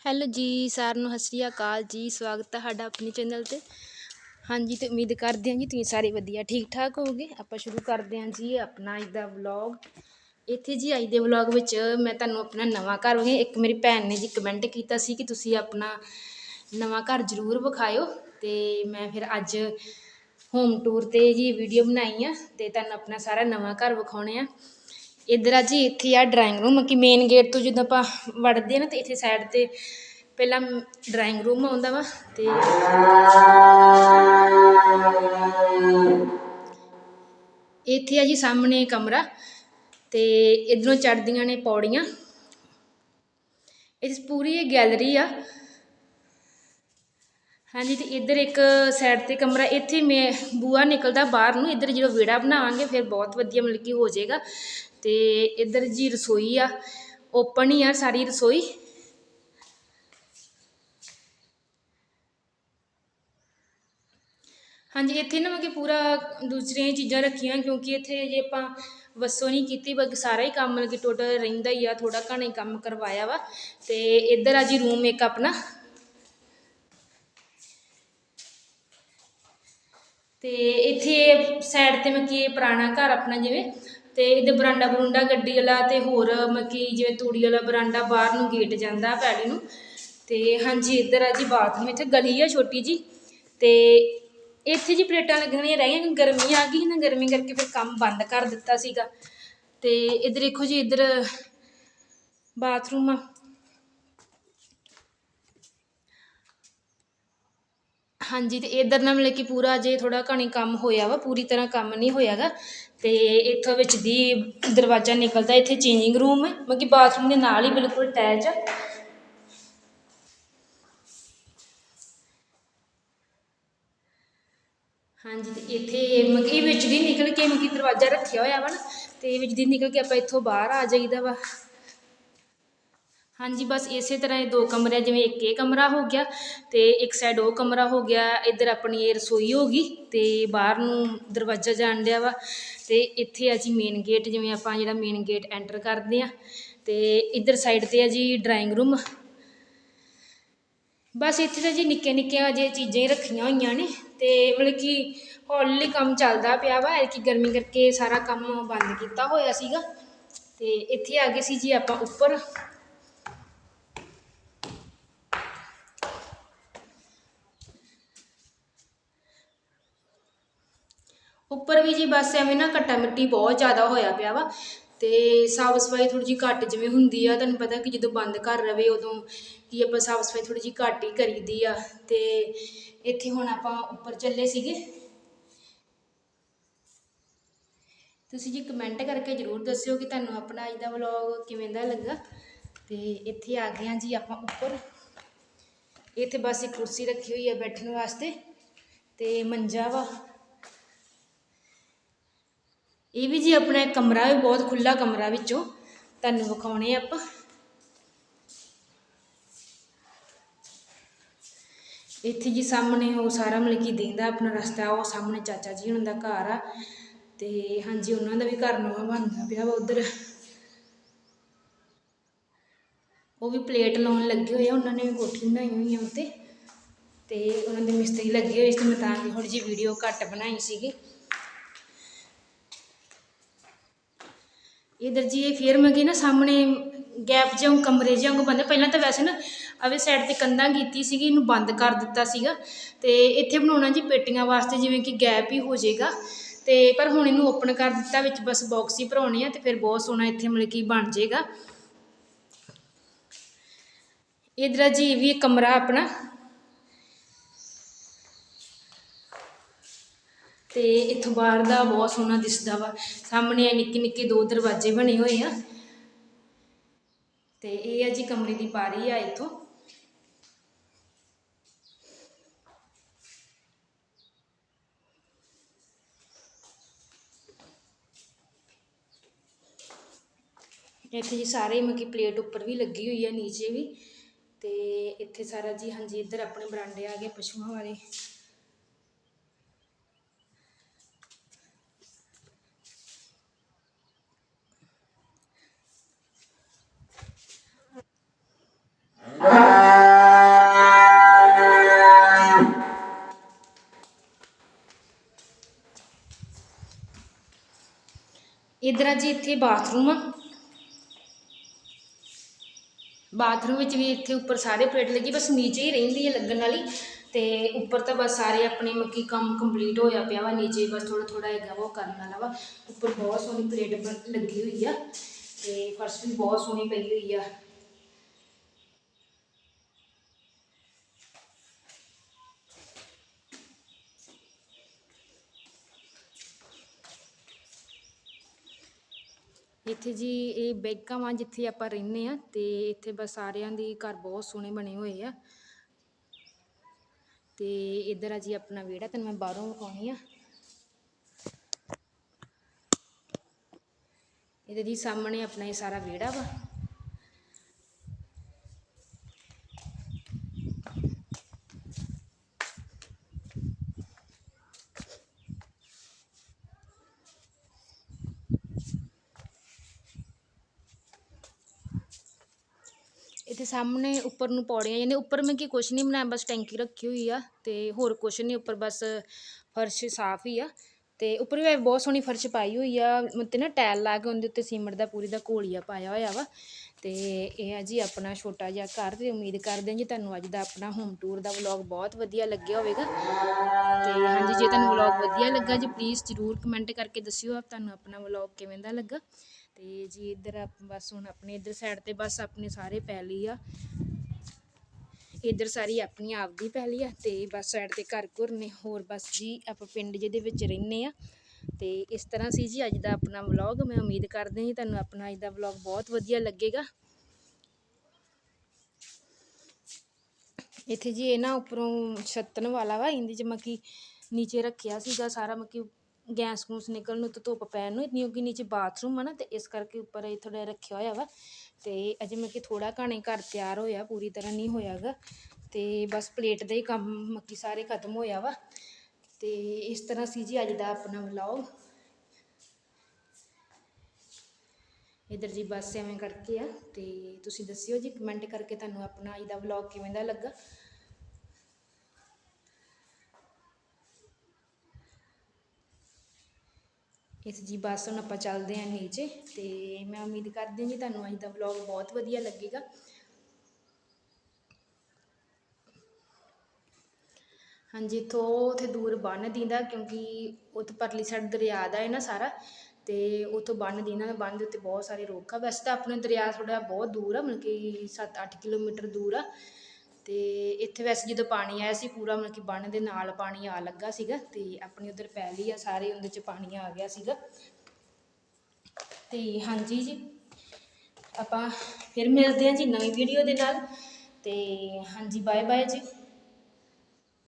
Hello ਜੀ, ਸਾਰਿਆਂ ਨੂੰ ਸਤਿ ਸ਼੍ਰੀ ਅਕਾਲ ਜੀ, ਸਵਾਗਤ ਹੈ ਤੁਹਾਡਾ ਆਪਣੇ ਚੈਨਲ ਤੇ। ਹਾਂਜੀ ਤੇ ਉਮੀਦ ਕਰਦੇ ਹਾਂ ਜੀ ਤੁਸੀਂ ਸਾਰੇ ਵਧੀਆ, ਠੀਕ ਠਾਕ ਹੋਵੋਗੇ? ਆਪਾਂ ਸ਼ੁਰੂ ਕਰਦੇ ਹਾਂ ਜੀ ਆਪਣਾ ਅੱਜ ਦਾ ਵਲੌਗ। ਇੱਥੇ ਜੀ ਅੱਜ ਦੇ ਵਲੌਗ ਵਿੱਚ ਮੈਂ ਤੁਹਾਨੂੰ ਆਪਣਾ ਨਵਾਂ ਘਰ ਵਿਖਾਇਆ ਇੱਕ ਮੇਰੀ ਭੈਣ ਨੇ ਜੀ ਕਮੈਂਟ ਕੀਤਾ ਸੀ ਕਿ ਤੁਸੀਂ ਆਪਣਾ ਨਵਾਂ ਘਰ ਜ਼ਰੂਰ ਵਿਖਾਇਓ ਤੇ ਮੈਂ ਫਿਰ ਅੱਜ ਹੋਮ ਟੂਰ ਤੇ ਜੀ ਵੀਡੀਓ ਬਣਾਈ ਆ ਤੇ ਤੁਹਾਨੂੰ ਆਪਣਾ ਸਾਰਾ ਨਵਾਂ ਘਰ ਵਿਖਾਉਣੇ ਆ। ਇੱਧਰ ਆ ਜੀ, ਇੱਥੇ ਆ ਡਰਾਇੰਗ ਰੂਮ ਕਿ ਮੇਨ ਗੇਟ ਤੋਂ ਜਦੋਂ ਆਪਾਂ ਵੜਦੇ ਆ ਨਾ ਤਾਂ ਇੱਥੇ ਸਾਈਡ ਤੇ ਪਹਿਲਾਂ ਡਰਾਇੰਗ ਰੂਮ ਆਉਂਦਾ ਵਾ ਅਤੇ ਇੱਥੇ ਆ ਜੀ ਸਾਹਮਣੇ ਕਮਰਾ ਤੇ ਇਧਰੋਂ ਚੜਦੀਆਂ ਨੇ ਪੌੜੀਆਂ। ਇਸ ਪੂਰੀ ਇਹ ਗੈਲਰੀ ਆ। ਹਾਂਜੀ, ਤੇ ਇੱਧਰ ਇੱਕ ਸਾਈਡ ਤੇ ਕਮਰਾ, ਇੱਥੇ ਮੇ ਬੂਆ ਨਿਕਲਦਾ ਬਾਹਰ ਨੂੰ, ਇੱਧਰ ਜਦੋਂ ਵਿਹੜਾ ਬਣਾਵਾਂਗੇ ਫਿਰ ਬਹੁਤ ਵਧੀਆ ਮਤਲਬ ਕਿ ਹੋ ਜਾਏਗਾ। ਤੇ ਇੱਧਰ ਜੀ ਰਸੋਈ ਆ ਓਪਨ ਹੀ ਆ ਸਾਰੀ ਰਸੋਈ। ਹਾਂਜੀ, ਇੱਥੇ ਨਾ ਮੈਂ ਕਿ ਪੂਰਾ ਦੂਸਰੀਆਂ ਚੀਜ਼ਾਂ ਰੱਖੀਆਂ, ਕਿਉਂਕਿ ਇੱਥੇ ਜੇ ਆਪਾਂ ਵਸੋਂ ਨਹੀਂ ਕੀਤੀ ਬਲਕਿ ਸਾਰਾ ਹੀ ਕੰਮ ਮਤਲਬ ਕਿ ਟੋਟਲ ਰਹਿੰਦਾ ਹੀ ਆ ਥੋੜਾ ਘਣਾ ਹੀ ਕੰਮ ਕਰਵਾਇਆ ਵਾ। ਤੇ ਇੱਧਰ ਆ ਜੀ ਰੂਮ ਇੱਕ ਆਪਣਾ। ਤੇ ਇੱਥੇ ਸਾਈਡ ਤੇ ਮੈਂ ਕੀ ਪੁਰਾਣਾ ਘਰ ਆਪਣਾ ਜਿਵੇਂ ਅਤੇ ਇਹਦੇ ਬਰਾਂਡਾ ਬਰੁੰਡਾ ਗੱਡੀ ਵਾਲਾ ਅਤੇ ਹੋਰ ਮਤਲਬ ਕਿ ਜਿਵੇਂ ਤੂੜੀ ਵਾਲਾ ਬਰਾਂਡਾ ਬਾਹਰ ਨੂੰ ਗੇਟ ਜਾਂਦਾ ਪੈਲੀ ਨੂੰ। ਅਤੇ ਹਾਂਜੀ, ਇੱਧਰ ਆ ਜੀ ਬਾਥਰੂਮ ਇੱਥੇ ਗਲੀ ਆ ਛੋਟੀ ਜੀ। ਅਤੇ ਇੱਥੇ ਜੀ ਪਲੇਟਾਂ ਲੱਗਣੀਆਂ ਰਹਿ ਗਈਆਂ ਗਰਮੀ ਆ ਗਈ ਨਾ, ਗਰਮੀ ਕਰਕੇ ਫਿਰ ਕੰਮ ਬੰਦ ਕਰ ਦਿੱਤਾ ਸੀਗਾ। ਅਤੇ ਇੱਧਰ ਦੇਖੋ ਜੀ, ਇੱਧਰ ਬਾਥਰੂਮ ਆ। ਹਾਂਜੀ, ਤੇ ਇਧਰ ਨਾ ਮਤਲਬ ਕਿ ਪੂਰਾ ਜੇ ਥੋੜਾ ਘਣੀ ਕੰਮ ਹੋਇਆ ਵਾ, ਪੂਰੀ ਤਰ੍ਹਾਂ ਕੰਮ ਨਹੀਂ ਹੋਇਆਗਾ। ਤੇ ਇੱਥੋਂ ਵਿੱਚ ਦੀ ਦਰਵਾਜ਼ਾ ਨਿਕਲਦਾ, ਇੱਥੇ ਚੇਂਜਿੰਗ ਰੂਮ ਹੈ ਮਤਲਬ ਕਿ ਬਾਥਰੂਮ ਦੇ ਨਾਲ ਹੀ ਬਿਲਕੁਲ ਅਟੈਚ ਆ। ਹਾਂਜੀ, ਤੇ ਇੱਥੇ ਮਤਲਬ ਕਿ ਵਿੱਚ ਦੀ ਨਿਕਲ ਕੇ ਮਤਲਬ ਕਿ ਦਰਵਾਜ਼ਾ ਰੱਖਿਆ ਹੋਇਆ ਵਾ ਨਾ, ਤੇ ਵਿੱਚ ਦੀ ਨਿਕਲ ਕੇ ਆਪਾਂ ਇੱਥੋਂ ਬਾਹਰ ਆ ਜਾਈਦਾ ਵਾ। ਹਾਂਜੀ, ਬਸ ਇਸੇ ਤਰ੍ਹਾਂ ਇਹ ਦੋ ਕਮਰੇ ਆ, ਜਿਵੇਂ ਇੱਕ ਇਹ ਕਮਰਾ ਹੋ ਗਿਆ ਤੇ ਇੱਕ ਸਾਈਡ ਉਹ ਕਮਰਾ ਹੋ ਗਿਆ, ਇੱਧਰ ਆਪਣੀ ਇਹ ਰਸੋਈ ਹੋ ਗਈ ਤੇ ਬਾਹਰ ਨੂੰ ਦਰਵਾਜ਼ਾ ਜਾਣ ਡਿਆ ਵਾ ਤੇ ਇੱਥੇ ਆ ਜੀ ਮੇਨ ਗੇਟ ਜਿਵੇਂ ਆਪਾਂ ਜਿਹੜਾ ਮੇਨ ਗੇਟ ਐਂਟਰ ਕਰਦੇ ਆ ਤੇ ਇੱਧਰ ਸਾਈਡ ਤੇ ਆ ਜੀ ਡਰਾਇੰਗ ਰੂਮ ਬਸ ਇੱਥੇ ਤਾਂ ਜੀ ਨਿੱਕੇ ਨਿੱਕੀਆਂ ਜੇ ਚੀਜ਼ਾਂ ਹੀ ਰੱਖੀਆਂ ਹੋਈਆਂ ਨੇ ਤੇ ਮਤਲਬ ਕਿ ਹੌਲੀ ਕੰਮ ਚੱਲਦਾ ਪਿਆ ਵਾ ਕਿ ਗਰਮੀ ਕਰਕੇ ਸਾਰਾ ਕੰਮ ਬੰਦ ਕੀਤਾ ਹੋਇਆ ਸੀਗਾ ਤੇ ਇੱਥੇ ਆ ਗਏ ਸੀ ਜੀ ਆਪਾਂ ਉੱਪਰ। ਉੱਪਰ ਵੀ ਜੀ ਬਸ ਐਵੇਂ ਨਾ ਘੱਟਾ ਮਿੱਟੀ ਬਹੁਤ ਜ਼ਿਆਦਾ ਹੋਇਆ ਪਿਆ ਵਾ ਤੇ ਸਾਫ਼ ਸਫ਼ਾਈ ਥੋੜੀ ਜਿਹੀ ਘੱਟ ਜਿਵੇਂ ਹੁੰਦੀ ਆ, ਤੁਹਾਨੂੰ ਪਤਾ ਕਿ ਜਦੋਂ ਬੰਦ ਘਰ ਰਵੇ ਉਦੋਂ ਕੀ ਆਪਾਂ ਸਾਫ਼ ਸਫ਼ਾਈ ਥੋੜੀ ਜਿਹੀ ਘੱਟ ਹੀ ਕਰੀਦੀ ਆ ਤੇ ਇੱਥੇ ਹੁਣ ਆਪਾਂ ਉੱਪਰ ਚੱਲੇ ਸੀਗੇ। ਤੁਸੀਂ ਜੀ ਕਮੈਂਟ ਕਰਕੇ ਜਰੂਰ ਦੱਸਿਓ ਕਿ ਤੁਹਾਨੂੰ ਆਪਣਾ ਅੱਜ ਦਾ ਵਲੌਗ ਕਿਵੇਂ ਦਾ ਲੱਗਾ ਤੇ ਇੱਥੇ ਆ ਗਏ ਆ ਜੀ ਆਪਾਂ ਉੱਪਰ। ਇੱਥੇ ਬਸ ਇੱਕ ਕੁਰਸੀ ਰੱਖੀ ਹੋਈ ਹੈ ਬੈਠਣ ਵਾਸਤੇ ਤੇ ਮੰਜਾ ਵਾ। ਇਹ ਵੀ ਜੀ ਆਪਣਾ ਕਮਰਾ ਵੀ ਬਹੁਤ ਖੁੱਲਾ ਕਮਰਾ ਵਿੱਚੋਂ। ਤੁਹਾਨੂੰ ਵਿਖਾਉਣੇ ਆਪਾਂ। ਇੱਥੇ ਜੀ ਸਾਹਮਣੇ ਉਹ ਸਾਰਾ ਮਤਲਬ ਕਿ ਦਿਖਦਾ ਆਪਣਾ ਰਸਤਾ, ਉਹ ਸਾਹਮਣੇ ਚਾਚਾ ਜੀ ਉਹਨਾਂ ਦਾ ਘਰ ਆ। ਤੇ ਹਾਂਜੀ, ਉਹਨਾਂ ਦਾ ਵੀ ਘਰ ਨਵਾਂ ਬਣਦਾ ਪਿਆ ਵਾ ਉਧਰ। ਉਹ ਵੀ ਪਲੇਟ ਲਾਉਣ ਲੱਗੇ ਹੋਏ ਆ, ਉਹਨਾਂ ਨੇ ਵੀ ਕੋਠੀ ਬਣਾਈ ਹੋਈ ਆ ਉੱਤੇ। ਤੇ ਉਹਨਾਂ ਦੇ ਮਿਸਤਰੀ ਲੱਗੇ ਹੋਏ ਸੀ, ਮੈਂ ਤਾਂ ਥੋੜੀ ਜਿਹੀ ਵੀਡੀਓ ਘੱਟ ਬਣਾਈ ਸੀਗੀ। ਇਧਰ ਜੀ ਇਹ ਫੇਰ ਮੈਂ ਨਾ ਸਾਹਮਣੇ ਗੈਪ ਜਿਹਾ ਕਮਰੇ ਜਿਹਾ ਬੰਦੇ ਪਹਿਲਾਂ ਤਾਂ ਵੈਸੇ ਨਾ ਆਵੇ ਸਾਈਡ ਤੇ ਕੰਧਾਂ ਕੀਤੀ ਸੀਗੀ, ਇਹਨੂੰ ਬੰਦ ਕਰ ਦਿੱਤਾ ਸੀਗਾ। ਤੇ ਇੱਥੇ ਬਣਾਉਣਾ ਜੀ ਪੇਟੀਆਂ ਵਾਸਤੇ, ਜਿਵੇਂ ਕਿ ਗੈਪ ਹੀ ਹੋ ਜਾਏਗਾ। ਤੇ ਪਰ ਹੁਣ ਇਹਨੂੰ ਓਪਨ ਕਰ ਦਿੱਤਾ, ਵਿੱਚ ਬਸ ਬਾਕਸ ਹੀ ਭਰਾਉਣੇ ਆ ਤੇ ਫਿਰ ਬਹੁਤ ਸੋਹਣਾ ਇੱਥੇ ਮਤਲਬ ਕਿ ਬਣ ਜਾਏਗਾ। ਇਧਰ ਜੀ ਇਹ ਵੀ ਕਮਰਾ ਆਪਣਾ। ਤੇ ਇੱਥੋਂ ਬਾਹਰ ਦਾ ਬਹੁਤ ਸੋਹਣਾ ਦਿਸਦਾ ਵਾ। ਸਾਹਮਣੇ ਆ ਨਿੱਕੇ ਨਿੱਕੇ ਦੋ ਦਰਵਾਜ਼ੇ ਬਣੇ ਹੋਏ ਆ। ਤੇ ਇਹ ਆ ਜੀ ਕਮਰੇ ਦੀ ਬਾਰੀ ਆ ਇੱਥੋਂ। ਇੱਥੇ ਜੀ ਸਾਰੇ ਮੱਕੀ ਪਲੇਟ ਉੱਪਰ ਵੀ ਲੱਗੀ ਹੋਈ ਆ, ਨੀਚੇ ਵੀ। ਤੇ ਇੱਥੇ ਸਾਰਾ ਜੀ ਹਾਂਜੀ ਇੱਧਰ ਆਪਣੇ ਬਰਾਂਡੇ ਆ ਗਏ ਪਸ਼ੂਆਂ ਵਾਲੇ। ਇੱਥੇ ਬਾਥਰੂਮ। ਆ ਬਾਥਰੂਮ ਵਿੱਚ ਵੀ ਇੱਥੇ ਉੱਪਰ ਸਾਰੇ ਪਲੇਟ ਲੱਗੀ, ਬਸ ਨੀਚੇ ਹੀ ਰਹਿੰਦੀ ਹੈ ਲੱਗਣ ਵਾਲੀ। ਤੇ ਉੱਪਰ ਤਾਂ ਬਸ ਸਾਰੇ ਆਪਣੇ ਮੱਕੀ ਕੰਮ ਕੰਪਲੀਟ ਹੋਇਆ ਪਿਆ ਵਾ, ਨੀਚੇ ਬਸ ਥੋੜਾ ਥੋੜਾ ਹੈਗਾ ਵਾ, ਉਹ ਕਰਨ ਵਾਲਾ ਵਾ। ਉੱਪਰ ਬਹੁਤ ਸੋਹਣੀ ਪਲੇਟ ਲੱਗੀ ਹੋਈ ਆ, ਤੇ ਫਰਸ਼ ਵੀ ਬਹੁਤ ਸੋਹਣੀ ਪਈ ਹੋਈ ਆ। ਇੱਥੇ ਜੀ ਇਹ ਬੈਕਾਂ ਵਾਂ ਜਿੱਥੇ ਆਪਾਂ ਰਹਿੰਦੇ ਆ ਤੇ ਇੱਥੇ ਬਸ ਸਾਰਿਆਂ ਦੀ ਘਰ ਬਹੁਤ ਸੋਹਣੇ ਬਣੇ ਹੋਏ ਆ। ਤੇ ਇੱਧਰ ਆ ਜੀ ਆਪਣਾ ਵਿਹੜਾ, ਤੈਨੂੰ ਮੈਂ ਬਾਹਰੋਂ ਵਿਖਾਉਣੀ ਆ। ਇਹਦੇ ਜੀ ਸਾਹਮਣੇ ਆਪਣਾ ਇਹ ਸਾਰਾ ਵਿਹੜਾ ਵਾ। ਇੱਥੇ ਸਾਹਮਣੇ ਉੱਪਰ ਨੂੰ ਪੌੜੀਆਂ ਜਾਂਦੇ ਉੱਪਰ ਮੈਂ ਕੀ ਕੁਛ ਨਹੀਂ ਬਣਾਇਆ, ਬਸ ਟੈਂਕੀ ਰੱਖੀ ਹੋਈ ਆ ਤੇ ਹੋਰ ਕੁਛ ਨਹੀਂ ਉੱਪਰ ਬਸ ਫਰਸ਼ ਸਾਫ਼ ਹੀ ਆ ਤੇ ਉੱਪਰ ਵੀ ਬਹੁਤ ਸੋਹਣੀ ਫਰਸ਼ ਪਾਈ ਹੋਈ ਆ ਤੇ ਨਾ ਟਾਇਲ ਲਾ ਕੇ ਉਹਦੇ ਉੱਤੇ ਸੀਮੈਂਟ ਦਾ ਪੂਰੀ ਦਾ ਘੋਲੀਆ ਪਾਇਆ ਹੋਇਆ ਵਾ ਤੇ ਇਹ ਆ ਜੀ ਆਪਣਾ ਛੋਟਾ ਜਿਹਾ ਘਰ ਤੇ ਉਮੀਦ ਕਰਦੇ ਹਾਂ ਜੀ ਤੁਹਾਨੂੰ ਅੱਜ ਦਾ ਆਪਣਾ ਹੋਮ ਟੂਰ ਦਾ ਵਲੌਗ ਬਹੁਤ ਵਧੀਆ ਲੱਗਿਆ ਹੋਵੇਗਾ। ਤੇ ਹਾਂਜੀ ਜੇ ਤੁਹਾਨੂੰ ਵਲੌਗ ਵਧੀਆ ਲੱਗਾ ਜੀ ਪਲੀਜ਼ ਜਰੂਰ ਕਮੈਂਟ ਕਰਕੇ ਦੱਸਿਓ ਆਪ ਤੁਹਾਨੂੰ ਆਪਣਾ ਵਲੌਗ ਕਿਵੇਂ ਦਾ ਲੱਗਾ। ਤੇ ਜੀ ਇੱਧਰ ਆਪ- ਬਸ ਹੁਣ ਆਪਣੇ ਇੱਧਰ ਸਾਈਡ ਤੇ ਬਸ ਆਪਣੇ ਸਾਰੇ ਪੈਲੀ ਆ। ਇੱਧਰ ਸਾਰੀ ਆਪਣੀ ਆਪਦੀ ਪੈਲੀ ਆ ਤੇ ਬਸ ਸਾਈਡ ਤੇ ਘਰ ਘੁਰ ਨੇ। ਹੋਰ ਬਸ ਜੀ ਆਪਾਂ ਪਿੰਡ ਜਿਹਦੇ ਵਿੱਚ ਰਹਿੰਦੇ ਆ। ਤੇ ਇਸ ਤਰ੍ਹਾਂ ਸੀ ਜੀ ਅੱਜ ਦਾ ਆਪਣਾ ਵਲੌਗ ਮੈਂ ਉਮੀਦ ਕਰਦੇ ਹਾਂ ਜੀ ਤੁਹਾਨੂੰ ਆਪਣਾ ਅੱਜ ਦਾ ਵਲੌਗ ਬਹੁਤ ਵਧੀਆ ਲੱਗੇਗਾ। ਇੱਥੇ ਜੀ ਇਹ ਨਾ ਉੱਪਰੋਂ ਛੱਤਣ ਵਾਲਾ ਵਾ, ਇਹਦੇ ਚ ਮੱਕੀ ਨੀਚੇ ਰੱਖਿਆ ਸੀਗਾ ਸਾਰਾ, ਮੱਕੀ ਗੈਸ ਗੂਸ ਨਿਕਲਣ ਨੂੰ ਤੇ ਧੁੱਪ ਪੈਣ ਨੂੰ ਕਿਉਂਕਿ ਨੀਚੇ ਬਾਥਰੂਮ ਆ ਨਾ ਤੇ ਇਸ ਕਰਕੇ ਉੱਪਰ ਇਹ ਥੋੜਾ ਰੱਖਿਆ ਹੋਇਆ ਵਾ ਤੇ ਅਜੇ ਮੈਂ ਕਿ ਥੋੜਾ ਘਾਣੇ ਘਰ ਤਿਆਰ ਹੋਇਆ, ਪੂਰੀ ਤਰ੍ਹਾਂ ਨਹੀਂ ਹੋਇਆਗਾ ਤੇ ਬਸ ਪਲੇਟ ਦਾ ਹੀ ਕੰਮ ਮੱਕੀ ਸਾਰੇ ਖਤਮ ਹੋਇਆ ਵਾ ਤੇ ਇਸ ਤਰ੍ਹਾਂ ਸੀ ਜੀ ਅੱਜ ਦਾ ਆਪਣਾ ਵਲੌਗ। ਇਧਰ ਜੀ ਬਸ ਐਵੇਂ ਕਰਕੇ ਆ ਤੇ ਤੁਸੀਂ ਦੱਸਿਓ ਜੀ ਕਮੈਂਟ ਕਰਕੇ ਤੁਹਾਨੂੰ ਆਪਣਾ ਅੱਜ ਦਾ ਵਲੌਗ ਕਿਵੇਂ ਦਾ ਲੱਗਾ। ਇਸ ਜੀ ਬਸ ਹੁਣ ਆਪਾਂ ਚੱਲਦੇ ਹਾਂ ਨੀਚੇ ਤੇ ਮੈਂ ਉਮੀਦ ਕਰਦੀ ਹਾਂ ਜੀ ਤੁਹਾਨੂੰ ਅੱਜ ਦਾ ਵਲੌਗ ਬਹੁਤ ਵਧੀਆ ਲੱਗੇਗਾ। ਹਾਂਜੀ, ਇੱਥੋਂ ਉੱਥੇ ਦੂਰ ਬੰਨ ਦਿੰਦਾ ਕਿਉਂਕਿ ਉੱਥੇ ਪਰਲੀ ਸਾਈਡ ਦਰਿਆ ਦਾ ਹੈ ਨਾ ਸਾਰਾ ਤੇ ਉੱਥੋਂ ਬੰਨ ਦਿੰਦਾ ਬੰਨ ਦੇ ਉੱਤੇ ਬਹੁਤ ਸਾਰੇ ਰੁੱਖ ਆ। ਵੈਸੇ ਤਾਂ ਆਪਣਾ ਦਰਿਆ ਥੋੜਾ ਬਹੁਤ ਦੂਰ ਆ, ਮਤਲਬ ਕਿ 7-8 ਕਿਲੋਮੀਟਰ ਦੂਰ ਆ। ਤੇ ਇੱਥੇ ਵੈਸੇ ਜਦੋਂ ਪਾਣੀ ਆਇਆ ਸੀ ਪੂਰਾ ਮਤਲਬ ਕਿ ਬੰਨ ਦੇ ਨਾਲ ਪਾਣੀ ਆ ਲੱਗਾ ਸੀਗਾ ਤੇ ਆਪਣੀ ਉਧਰ ਪੈਲੀ ਆ, ਸਾਰੇ ਉਹਦੇ ਚ ਪਾਣੀ ਆ ਗਿਆ ਸੀਗਾ। ਤੇ ਹਾਂਜੀ ਜੀ, ਆਪਾਂ ਫਿਰ ਮਿਲਦੇ ਹਾਂ ਜੀ ਨਵੀਂ ਵੀਡੀਓ ਦੇ ਨਾਲ ਤੇ ਹਾਂਜੀ ਬਾਏ ਬਾਏ ਜੀ।